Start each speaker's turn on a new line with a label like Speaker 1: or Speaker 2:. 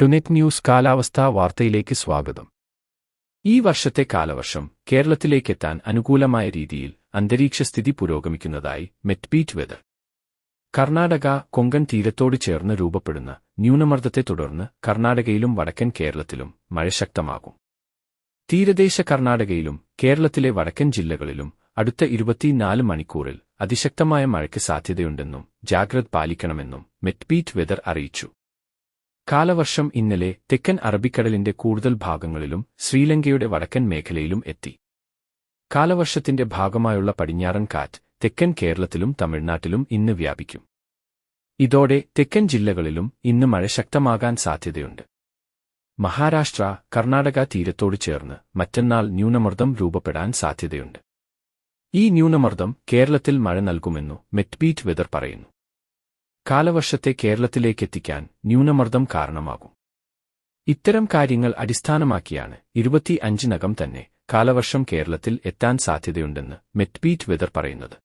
Speaker 1: ടുനെറ്റ് news കാലാവസ്ഥാ വാർത്തയിലേക്ക് സ്വാഗതം. ഈ വർഷത്തെ കാലവർഷം കേരളത്തിലേക്കെത്താൻ അനുകൂലമായ രീതിയിൽ അന്തരീക്ഷ സ്ഥിതി പുരോഗമിക്കുന്നതായി മെറ്റ്ബീറ്റ് വെതർ കർണാടക കൊങ്കൻ തീരത്തോട് ചേർന്ന് രൂപപ്പെടുന്ന ന്യൂനമർദ്ദത്തെ തുടർന്ന് കർണാടകയിലും വടക്കൻ കേരളത്തിലും മഴ ശക്തമാകും. തീരദേശ കർണാടകയിലും കേരളത്തിലെ വടക്കൻ ജില്ലകളിലും അടുത്ത ഇരുപത്തിനാല് മണിക്കൂറിൽ അതിശക്തമായ മഴയ്ക്ക് സാധ്യതയുണ്ടെന്നും ജാഗ്രത പാലിക്കണമെന്നും മെറ്റ്ബീറ്റ് വെതർ അറിയിച്ചു. കാലവർഷം ഇന്നലെ തെക്കൻ അറബിക്കടലിന്റെ കൂടുതൽ ഭാഗങ്ങളിലും ശ്രീലങ്കയുടെ വടക്കൻ മേഖലയിലും എത്തി. കാലവർഷത്തിന്റെ ഭാഗമായുള്ള പടിഞ്ഞാറൻ കാറ്റ് തെക്കൻ കേരളത്തിലും തമിഴ്നാട്ടിലും ഇന്ന് വ്യാപിക്കും. ഇതോടെ തെക്കൻ ജില്ലകളിലും ഇന്ന് മഴ ശക്തമാകാൻ സാധ്യതയുണ്ട്. മഹാരാഷ്ട്ര കർണാടക തീരത്തോട് ചേർന്ന് മറ്റന്നാൾ ന്യൂനമർദ്ദം രൂപപ്പെടാൻ സാധ്യതയുണ്ട്. ഈ ന്യൂനമർദ്ദം കേരളത്തിൽ മഴ നൽകുമെന്നു മെറ്റ്ബീറ്റ് വെതർ പറയുന്നു. കാലവർഷത്തെ കേരളത്തിലേക്കെത്തിക്കാൻ ന്യൂനമർദ്ദം കാരണമാകും. ഇത്തരം കാര്യങ്ങൾ അടിസ്ഥാനമാക്കിയാണ് ഇരുപത്തി അഞ്ചിനകം തന്നെ കാലവർഷം കേരളത്തിൽ എത്താൻ സാധ്യതയുണ്ടെന്ന് മെറ്റ്ബീറ്റ് വെതർ പറയുന്നത്.